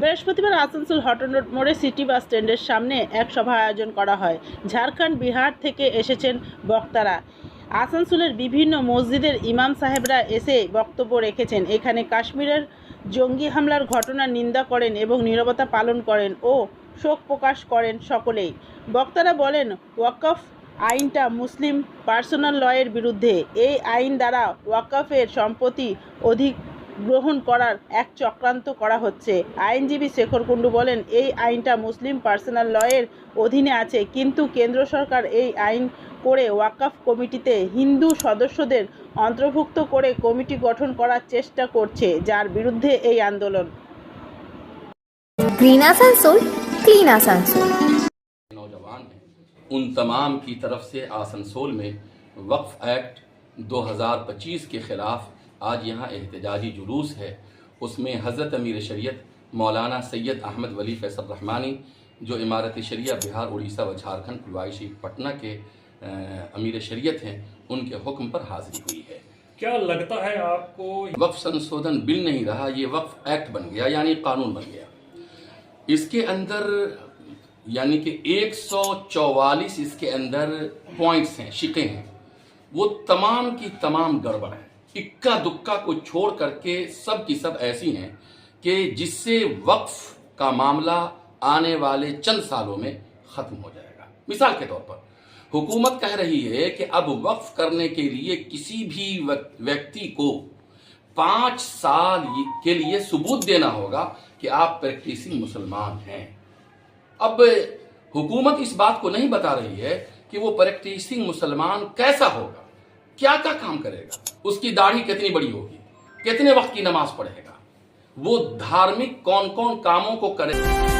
বৃহস্পতিবার Asansol Hutton road মোড়ে city bus স্ট্যান্ডের সামনে এক সভা আয়োজন করা হয়। ঝাড়খণ্ড, বিহার থেকে এসেছেন বক্তারা। আসানসোলের বিভিন্ন মসজিদের ইমাম সাহেবরা এসে বক্তব্য রেখেছেন। এখানে কাশ্মীরের জঙ্গি হামলার ঘটনা নিন্দা করেন এবং নিরবতা পালন করেন ও শোক প্রকাশ করেন সকলেই। বক্তারা বলেন, ওয়াকফ আইনটা মুসলিম পার্সোনাল লয়ের বিরুদ্ধে এই আইন দ্বারা ওয়াকফের সম্পত্তি অধিক গ্রহণ করার এক চক্রান্ত করা হচ্ছে। আইনজীবী শেখর কুণ্ডু বলেন এই আইনটা মুসলিম পার্সোনাল লয়ের অধীনে আছে কিন্তু কেন্দ্র সরকার এই আইন করে ওয়াকফ কমিটিতে হিন্দু সদস্যদের অন্তর্ভুক্ত করে কমিটি গঠন করার চেষ্টা করছে যার বিরুদ্ধে এই আন্দোলন। ان تمام کی طرف سے آسنسول میں وقف ایکٹ دو ہزار پچیس کے خلاف آج یہاں احتجاجی جلوس ہے۔ اس میں حضرت امیر شریعت مولانا سید احمد ولی فیصل رحمانی جو امارت شریعہ بہار اڑیسہ و جھارکھنڈ پلوائشی پٹنہ کے امیر شریعت ہیں ان کے حکم پر حاضری ہوئی ہے۔ کیا لگتا ہے آپ کو وقف سنسودھن بل نہیں رہا یہ وقف ایکٹ بن گیا یعنی قانون بن گیا۔ اس کے اندر یعنی کہ ایک سو چوالیس اس کے اندر پوائنٹس ہیں شکیں ہیں۔ وہ تمام کی تمام گڑبڑ ہیں۔ اکا دکا کو چھوڑ کر کے سب کی سب ایسی ہیں کہ جس سے وقف کا معاملہ آنے والے چند سالوں میں ختم ہو جائے گا۔ مثال کے طور پر، حکومت کہہ رہی ہے کہ اب وقف کرنے کے لیے کسی بھی ویکتی کو پانچ سال کے لیے ثبوت دینا ہوگا کہ آپ پریکٹسنگ مسلمان ہیں۔ اب حکومت اس بات کو نہیں بتا رہی ہے کہ وہ پریکٹیسنگ مسلمان کیسا ہوگا؟ کیا کیا کام کرے گا؟ اس کی داڑھی کتنی بڑی ہوگی؟ کتنے وقت کی نماز پڑھے گا؟ وہ دھارمک کون کون کاموں کو کرے گا